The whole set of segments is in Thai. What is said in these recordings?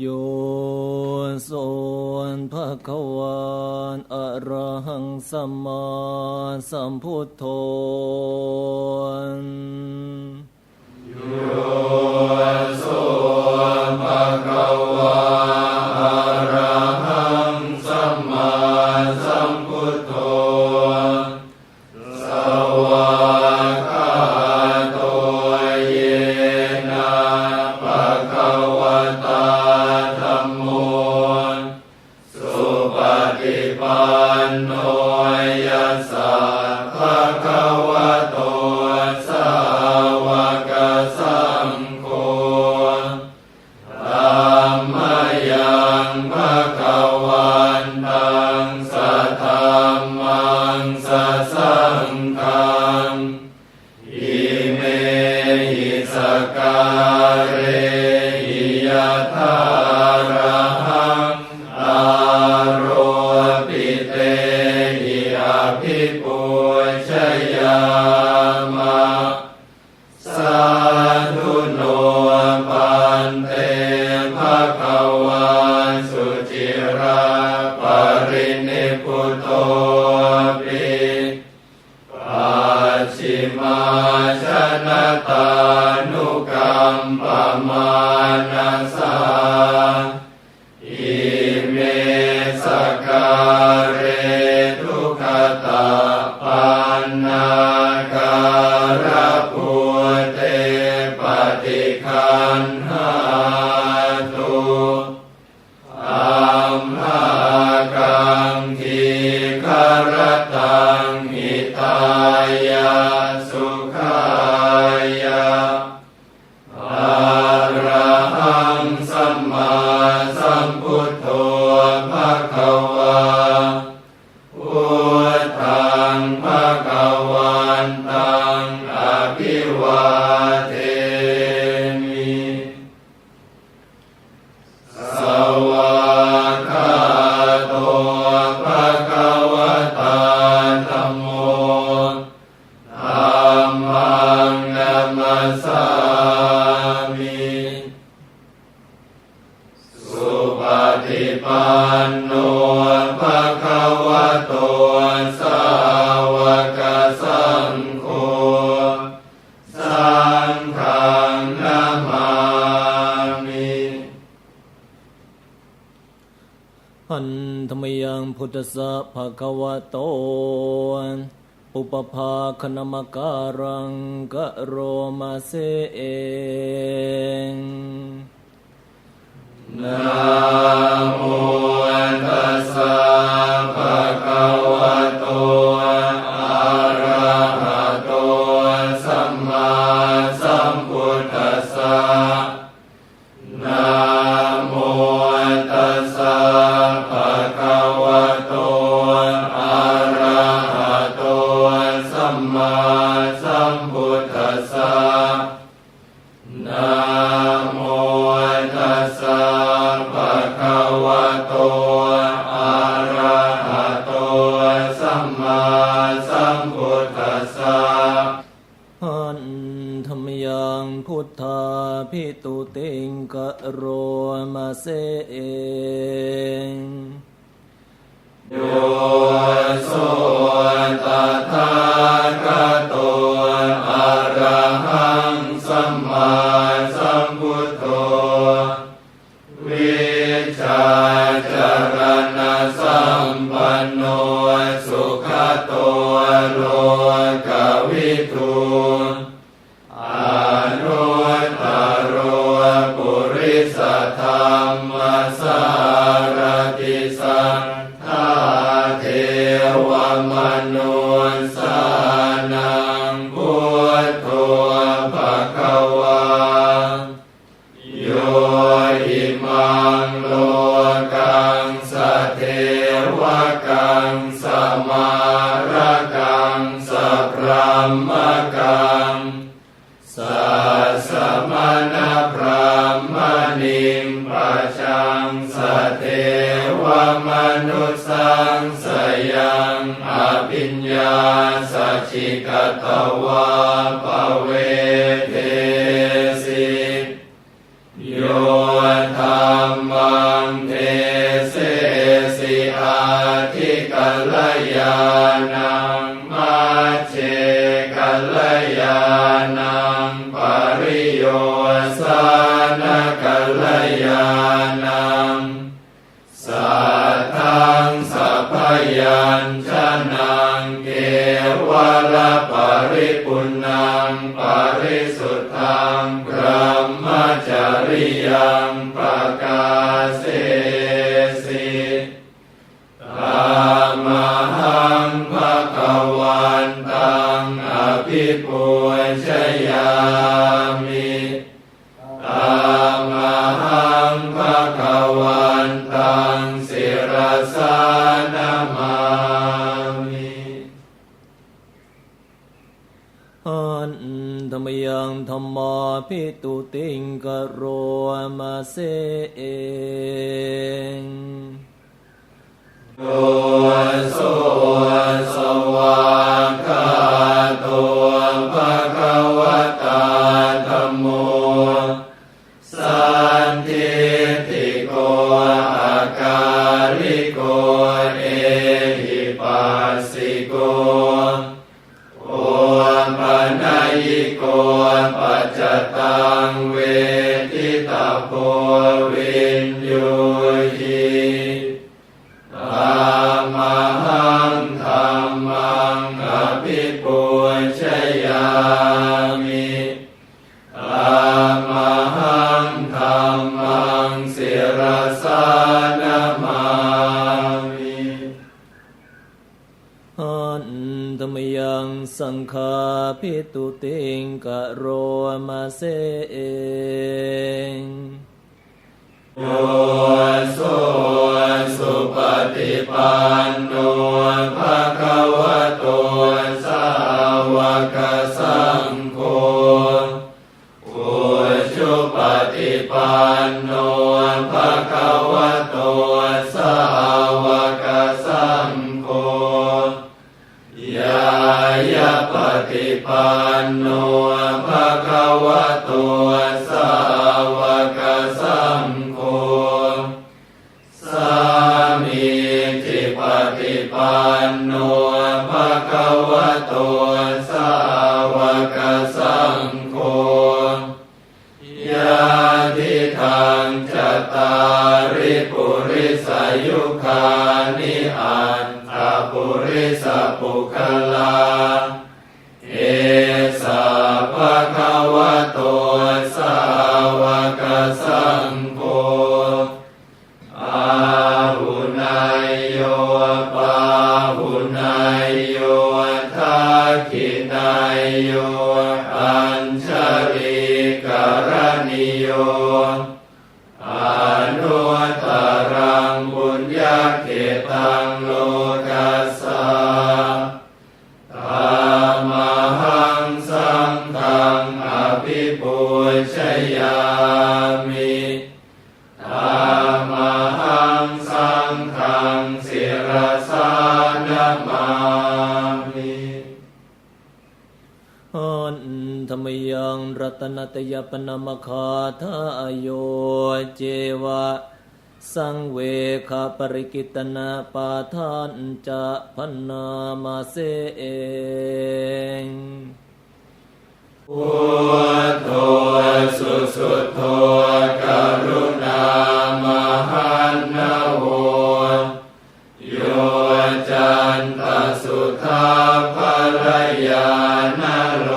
โยโสนพระควานอะรหังสัมมาสัมพุทโธ งสัสสา ตัสะภะคะวะโต อุปภาคนมการังกะโรมาเซเองนะโมตัสสะภะคะวะโต มโนสา ชิกตวาปเวเทสิโยธรรมังเทเสสิอาทิกัลยานังมาเชกัลยานังปริโยสานกัลยานังสัทังสัพยัญจ งพรหมจริยังประกาศ ตุติงกโรมาเสเง ปุคลา มคาทาโยเจวะ สังเวคาปริกิตนาปาทานจะพันนามาเสเองพุทโสุสุโธกรุณามหันนาโวโยจันตสุทาภรยานาร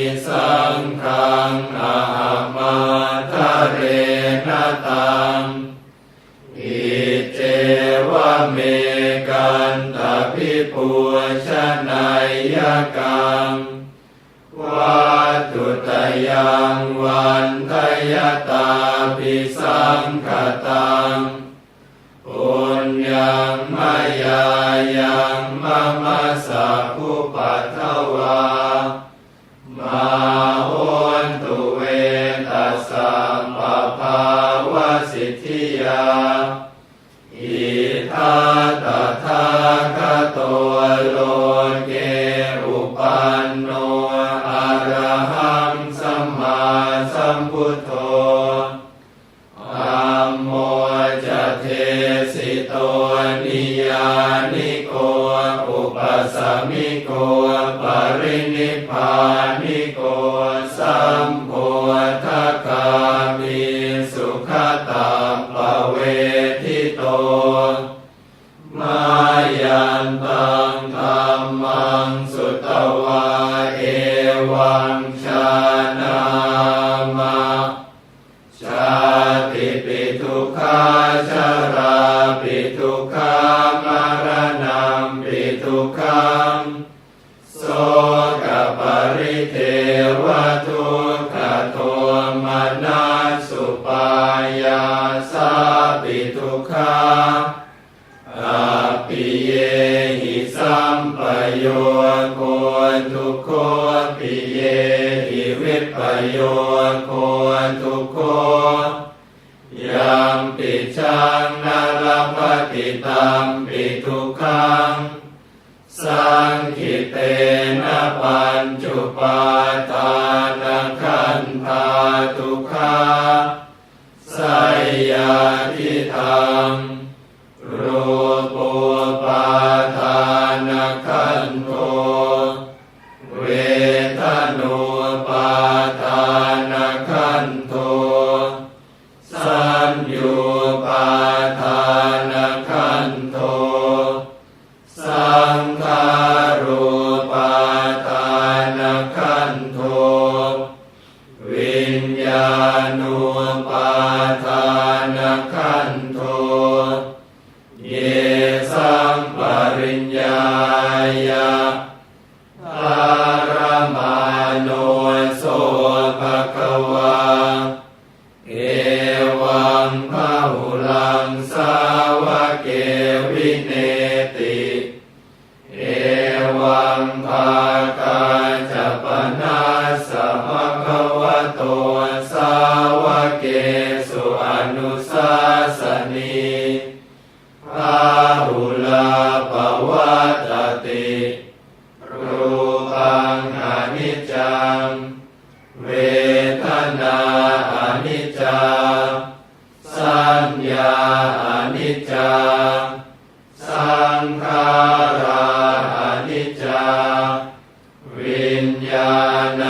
ิสังขังอามาทะเรนตังอิเจวะเมกันตพิปุชนายยกังวัตุตยังวันทยตาปิสังขตังปุญญังมายายังมะมะสะพพุปัทวา มาหุนตุเวตสัมปภาวสิทธิยาอิทัตถาคโตโลเกอุปัโนอรหังสัมมาสัมพุทโธอัโมจเทสิโตนิยานิ หิวิปโยโคทุโคยังปิชังนาลพติตัมปิทุขังสังคิเตนะปัญจุปาทานคันธาทุขาสยาทิธรรม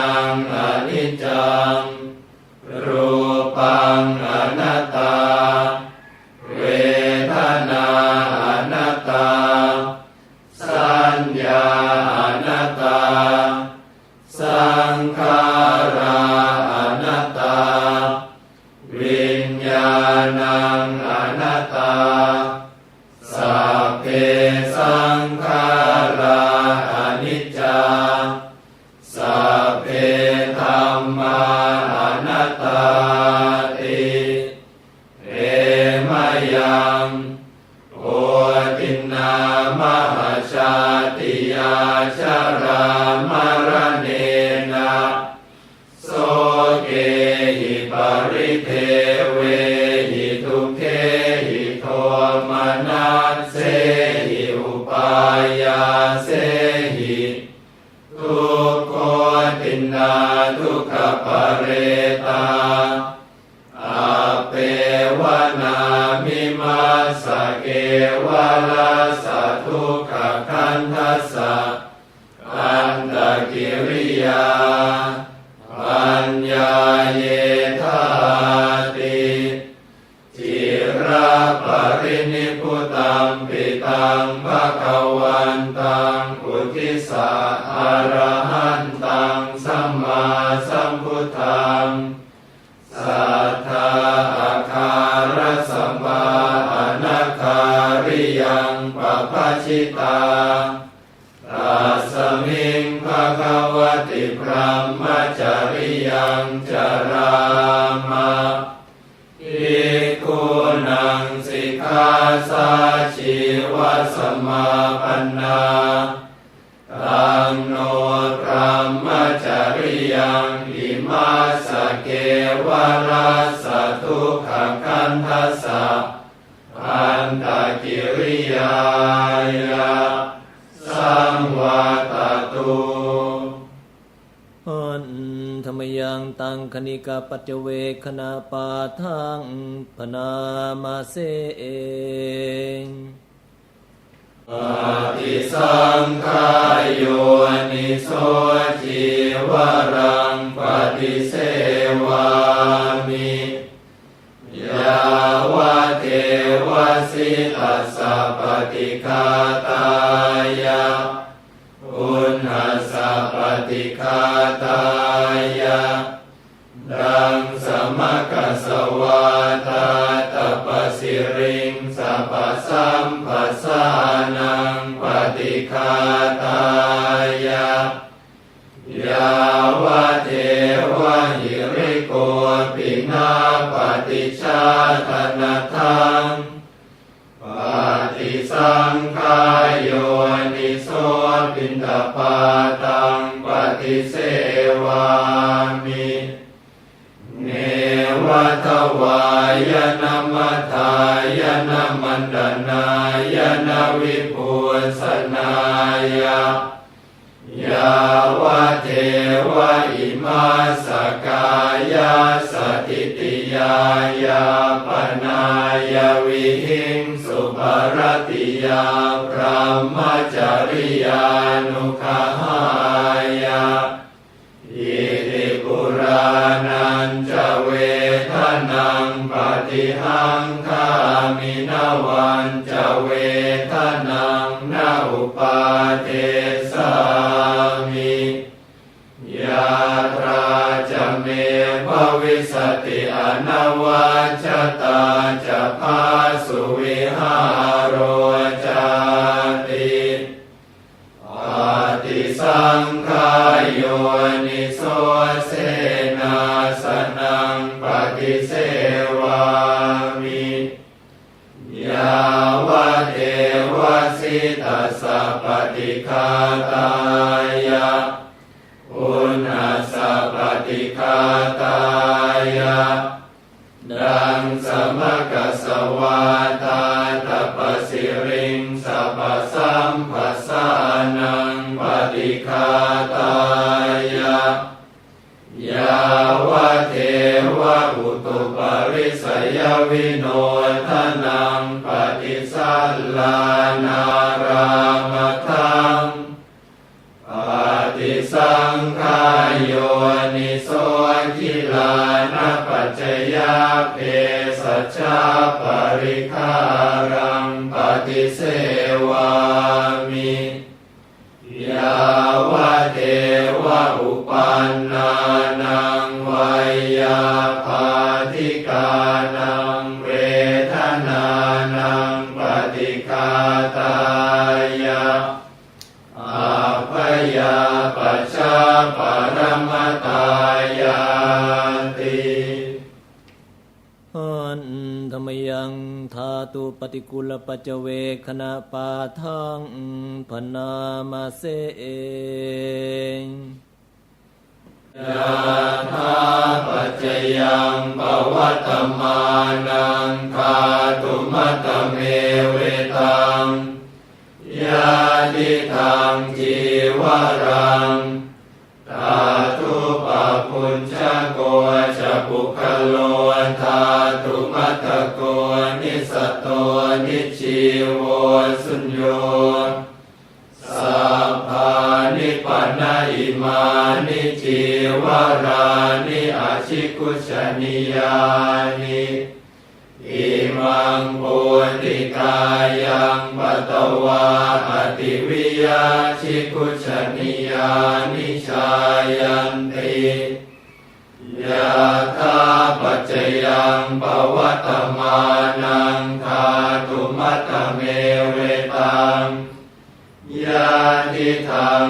นังอนิจจังรูปังอนัตตา มนัสเส มจริยังจรามาอิคุนังสิกขาสาชีวสมาปันนาตังโนพระมจริยังอิมาสเกวราสทุกขคันทัสสะอันตกิริยายะสังวาตตุ ธรรมยังตังคณิกาปัจเวคณาปาทังพนามาเสเองปฏิสังขายโยนิโสจิวรังปฏิเสวามิยาวะเทวสิตัสสะปฏิคาตายะ อุณหสสะปฏิคาตายะดังสมกัสสวาตาตปสิริงสัพสัมปัสสานังปฏิคาตายะยาวเทวะหิริโกปินาปฏิชาตนทังปฏิสัง ปินตปาตังปฏิเสวามิเนวะทวายนามัทายนามันดานายนาวิปุสนายะยาวะเทวะอิมาสกายาสติติยายาปนายาวิหิงสุภรติ ยาพระมจริยานุขหายาอิติปุรานันจะเวทนังปฏิหังคามินาวันจะเวทนังนาอุปาเทสามิยาตราจะเมภวิสติอนวัจตาจะพาสุวิหารโร งขายโยนิโสเสนาสนังปฏิเสวามิยาวะเทวสิตัสสะปฏิคาตา วิโนทนังปฏิสัลลานารามทังปฏิสังขายโยนิโสกิลานะปัจจยาเพสัชาปริคารังปฏิเสวามิยาวเทวอุปันนา ปฏิกุลปัจเจเวคณาปาทังพนามาเสเองยาธาปัจจยังปวัตมานังคาตุมัตเมเวตังยาทิทางจีวรังตาตุปะพุญชโกจะปุคโล ชีโวสุญโยสัพพานิปันนาอิมานิจีวารานิอาชิกุชนิยานิอิมังปุติกายังปตวาอติวิยาชิคุชนิยานิชายันติ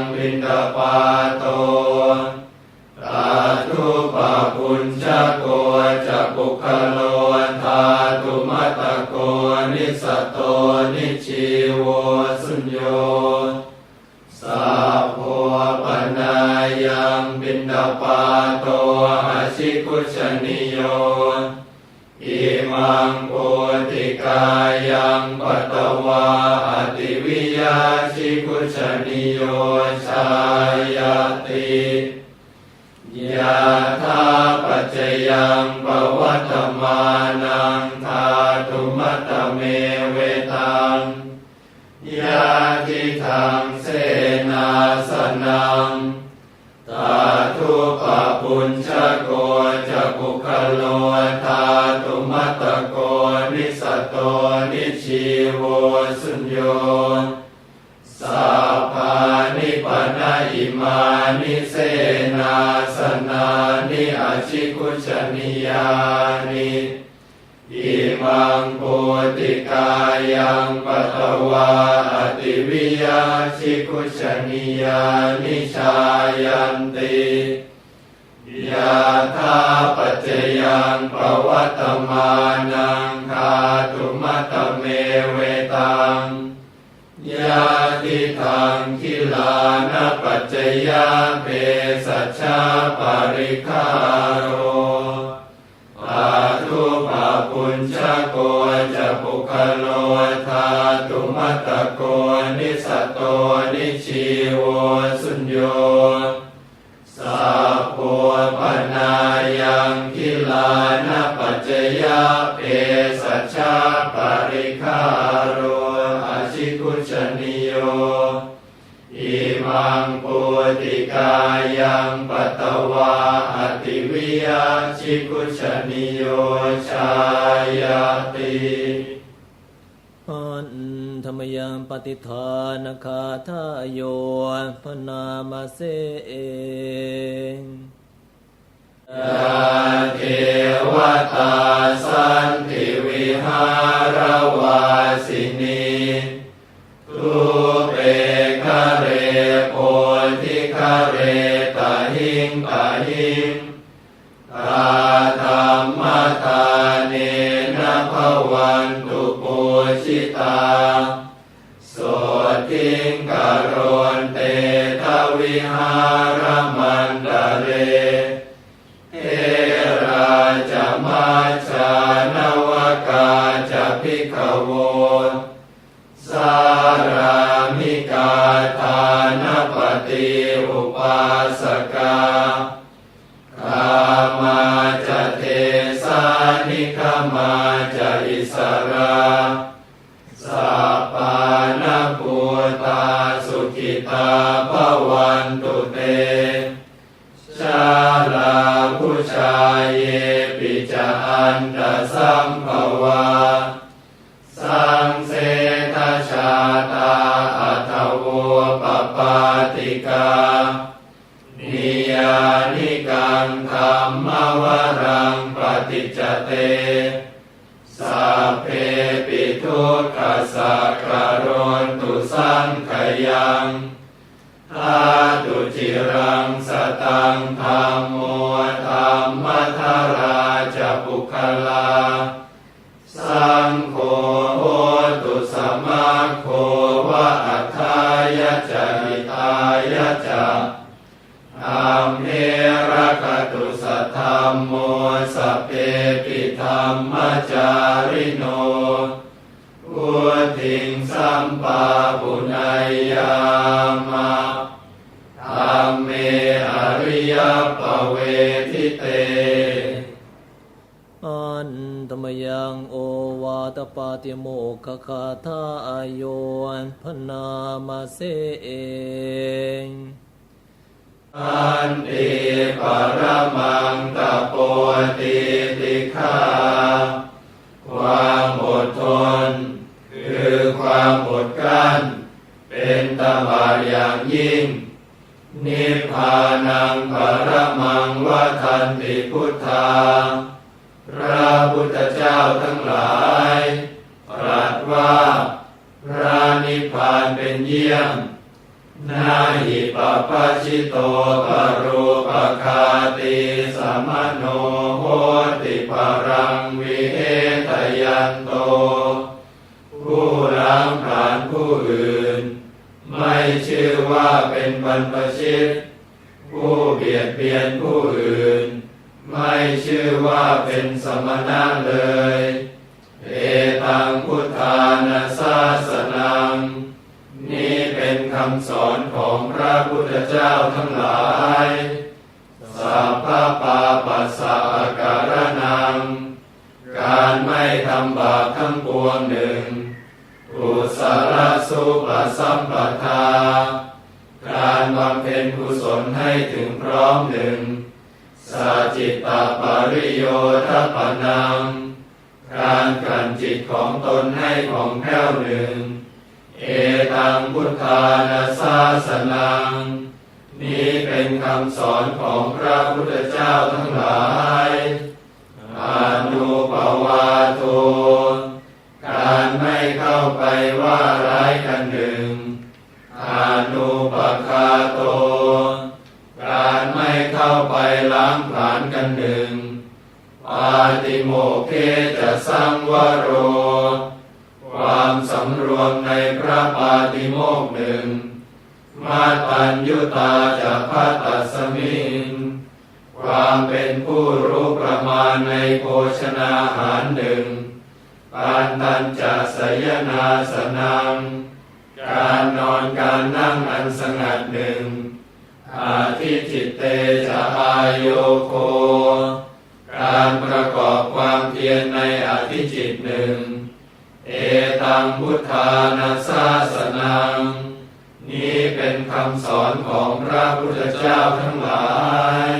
ทางบินดาปาโตตาทุปะปุญชโกจะปุคโลธาตุมัตโกนิสตโตนิชีวสุญโยสาโพปนายังบินดาปาโตอาชิคุชนิโยอิมังโพธิกายังปตวาอติ ยาชิคุชนิโยชายาติยาธาปัจจยังปวัตมานังทาตุมัตตเมเวตังยาทิทางเสนาสนังตาทุปปุญชโกจะปุคโลธาตุมัตตโกนิสตโตนิชีโวสุญโย นิปนะอิมานิเสนาสนานิอาชิคุชนิยานิอิมังโพติกายังปัตวาอติวิยาชิคุชนิยานิชายันติยาธาปัจจยังปวัตมานังคาตุมัตตเมเวตัง ยาทิทางคิลานปัจจยาเปสัชชาปาริคาโรปาทุปาปุญชโกจะปุคโลธาตุมัตโกนิสตโตนิชีโวสุญโยสาโพปนายังคิลานปัจจยาเปสัชชาปาริคาโร งปุติกายังปัตตวาอติวิยาชิคุชนิโยชายาติอันธรรมยังปฏิทานคาทาโยพนามาเสเองยาเทวตาสันติวิหารวาสินีทุเป คะเรโพธิคะเรตาหิงตาหิงตาธรรมทานเนนะภวันตุปุชิตาโสทิงกโรนเตทวิหารมันดาเรเทราจะมาชานวกาจะพิกโวสาร นตสัมภวาสังเสทชาตาอัตโวปปาติกานิยานิกังธรรมวรังปฏิจเตสัพเพปิทุกขสักการนตุสังขยังทาตุจิรังสตังธรรมโมธรรมทารา ติโมกขคาทาโยนพนามาเสเองอันติปรมังตะโปติติฆาความอดทน คือความอดกลั้น เป็นตบะอย่างยิ่ง นิพพานังปรมังวาทันติพุทธา พระพุทธเจ้าทั้งหลาย ว่าพระนิพพานเป็นเยี่ยม นาหิปปะชิโตปรูปคาติสมโนโหติปรังวิเหตยันโต ผู้ล้างผานผู้อื่น ไม่ชื่อว่าเป็นบรรพชิต ผู้เบียดเบียนผู้อื่น ไม่ชื่อว่าเป็นสมณะเลย เอตังพุทธานาสาสนัง นี่เป็นคำสอนของพระพุทธเจ้าทั้งหลายสัพพะปาปัสสะการนัง การไม่ทำบาปทั้งปวงหนึ่งกุศลสุปสัมปทา การบำเพ็ญกุศลให้ถึงพร้อมหนึ่ง สาจิตตปริโยทปนัง การกลั่นจิตของตนให้ของแผ้วหนึ่ง เอตังพุทธานาสาสนัง นี้เป็นคำสอนของพระพุทธเจ้าทั้งหลายอนุปวาโทการไม่เข้าไปว่าร้ายกันหนึ่งอนุปคาโต การไม่เข้าไปล้างผลาญกันหนึ่ง ปาติโมกเคจะสังวโร ความสำรวมในพระปาติโมกข์หนึ่ง มาตัญยุตาจะพัตตสมิงความเป็นผู้รู้ประมาณในโภชนาหารหนึ่งปานตันจะสยนาสนัง การนอนการนั่งอันสงัดหนึ่งอาทิจิตเตจะอายโยโค การประกอบความเพียรในอธิจิตหนึ่ง เอตังพุทธานาสาสนัง นี้เป็นคำสอนของพระพุทธเจ้าทั้งหลาย